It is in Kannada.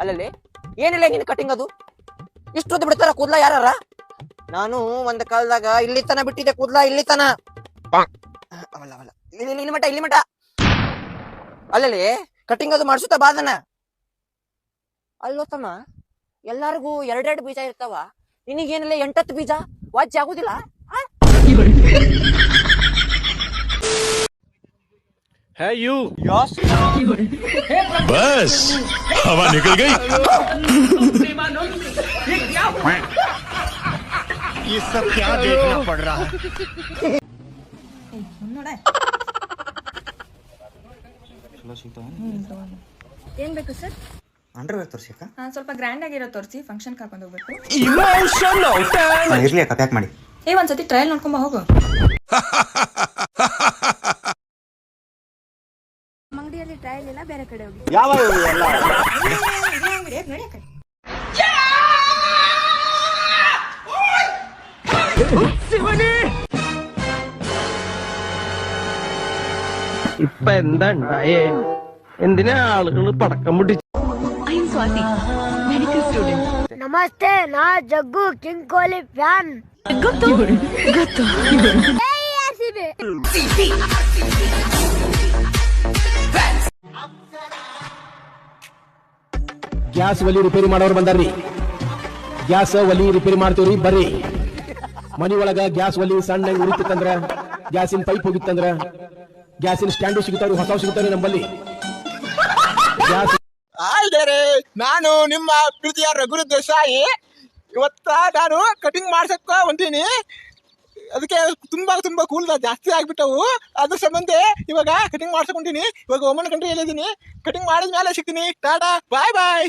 ಅಲ್ಲಲ್ಲಿ? ಏನಿಲ್ಲ ನಿನ್ನ ಕಟಿಂಗ್ ಅದು? ಇಷ್ಟೊತ್ತು ಬಿಡ್ತಾರ ಕೂದ್ಲ ಯಾರ ನಾನು ಒಂದ್ ಕಾಲದಾಗ ಇಲ್ಲಿ ತನ ಬಿಟ್ಟಿದ್ದೆ ಕೂದ್ಲ ಇಲ್ಲಿ ತನ. ಅವಲ್ಲ ಅವಲ್ಲ. ಇಲ್ಲಿ ಇಲ್ಲಿ ಮಟ ಇಲ್ಲಿ ಮಟ ಅಲ್ಲಲ್ಲಿ ಕಟಿಂಗ್ ಅದು ಮಾಡಿಸುತ್ತಾ ಬಾದನ ಎಲ್ಲಾರ್ಗು ಎಲ್ಲಾರ್ಗೂ ಎರಡೆರಡು ಬೀಜ ಇರ್ತಾವ. ನಿನಗೇನಿಲ್ಲ ಎಂಟತ್ತು ಬೀಜ? ವಾಜ್ಯ ಆಗುದಿಲ್ಲ? है यू बस हवा निकल गई ये सब क्या देखना पड़ रहा है ಏನ್ ಬೇಕು ಸರ್ ಅಂಡರ್ವೇರ್ ತೋರಿಸಿ ಅಕ್ಕ ಹಾ ಸ್ವಲ್ಪ ಗ್ರ್ಯಾಂಡ್ ಆಗಿರೋ ತೋರಿಸಿ ಫಂಕ್ಷನ್ ಕರ್ಕೊಂಡು ಹೋಗ್ಬೇಕು ಇರ್ಲಿ ಅಕ್ಕ ಪ್ಯಾಕ್ ಮಾಡಿ ಏ ಒಂದ್ಸತಿ ಟ್ರಯಲ್ ನೋಡ್ಕೊಂಬ ಹೋಗು ಅಂಗಡಿಯಲ್ಲಿ ಟ್ರಯಲ್ ಇಲ್ಲ ಬೇರೆ ಕಡೆ ಹೋಗಿ ഇപ്പൊ എന്താ ഉണ്ടായേ എന്തിനാ ആളുകൾ പടക്കം പൊട്ടി ನಮಸ್ತೆ ನಾ ಜಗ್ಗು ಕಿಂಗ್ ಕೊಹ್ಲಿ ಫ್ಯಾನ್ ಗೊತ್ತು ಗೊತ್ತು ಗ್ಯಾಸ್ ಒಲಿ ರಿಪೇರಿ ಮಾಡೋರು ಬಂದಾರ್ರಿ. ಗ್ಯಾಸ್ ಒಲಿ ರಿಪೇರಿ ಮಾಡ್ತೀವ್ರಿ, ಬರ್ರಿ. ಮನಿ ಒಳಗ ಗ್ಯಾಸ್ ಒಲಿ ಸಣ್ಣ ಉರಿತಿತ್ತಂದ್ರ ಗ್ಯಾಸಿನ ಪೈಪ್ ಹೋಗಿತ್ತಂದ್ರ, ಗ್ಯಾಸಿನ ಸ್ಟ್ಯಾಂಡು ಸಿಗ್ತಾವ್ರಿ ಹೊಸ ಸಿಗುತ್ತಾರೆ ನಮ್ಮಲ್ಲಿ ಗ್ಯಾಸ್ ನಾನು ನಿಮ್ಮ ಪ್ರೀತಿಯ ರಘುರು ದೇಸಾಯಿ ಇವತ್ತ ನಾನು ಕಟಿಂಗ್ ಮಾಡ್ಸಕ್ಕ ಹೊಂಟೀನಿ. ಅದಕ್ಕೆ ತುಂಬಾ ತುಂಬಾ ಕೂಲ್ ಜಾಸ್ತಿ ಆಗ್ಬಿಟ್ಟವು. ಅದ್ರ ಸಂಬಂಧ ಇವಾಗ ಕಟಿಂಗ್ ಮಾಡ್ಸಕೊಂಡಿನಿ ಇವಾಗ ಒಮ್ಮನ ಕಂಟ್ರಿ ಹೇಳಿದೀನಿ ಕಟಿಂಗ್ ಮಾಡಿದ್ಮೇಲೆ ಸಿಗ್ತೀನಿ. ಟಾಟಾ, ಬಾಯ್ ಬಾಯ್.